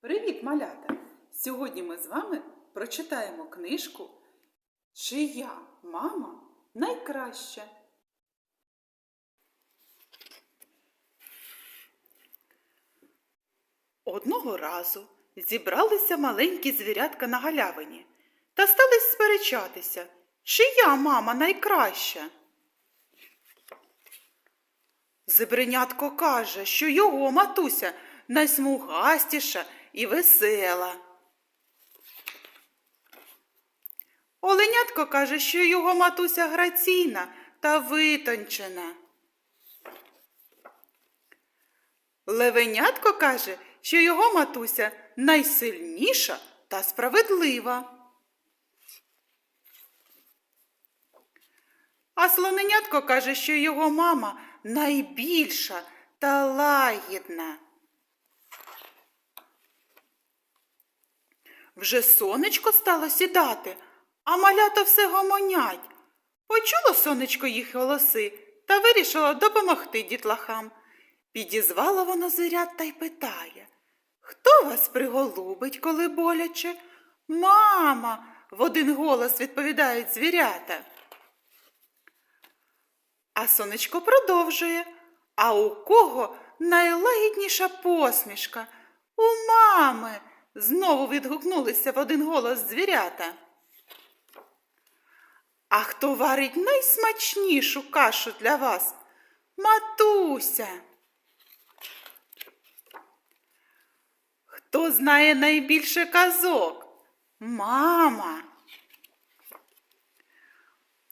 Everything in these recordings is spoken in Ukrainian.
Привіт, малята! Сьогодні ми з вами прочитаємо книжку Чия мама найкраща. Одного разу зібралися маленькі звірятка на галявині та стали сперечатися, чия мама найкраща. Зебренятко каже, що його матуся найсмугастіша і весела. Оленятко каже, що його матуся граційна та витончена. Левенятко каже, що його матуся найсильніша та справедлива. А слоненятко каже, що його мама найбільша та лагідна. Вже сонечко стало сідати, а малята все гомонять. Почуло сонечко їх голоси та вирішило допомогти дітлахам. Підізвала воно звірят та й питає Хто вас приголубить, коли боляче? Мама, в один голос відповідають звірята. А сонечко продовжує. А у кого найлагідніша посмішка? У мами. Знову відгукнулися в один голос звірята. А хто варить найсмачнішу кашу для вас? Матуся. Хто знає найбільше казок? Мама.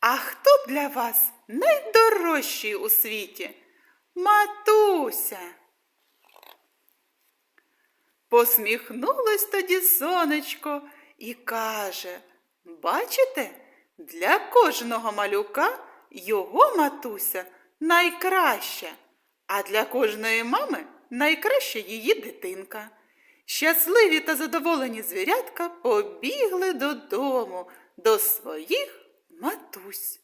А хто для вас найдорожчий у світі? Матуся. Посміхнулось тоді сонечко і каже Бачите, для кожного малюка його матуся найкраща, а для кожної мами найкраща її дитинка. Щасливі та задоволені звірятка побігли додому до своїх матусь.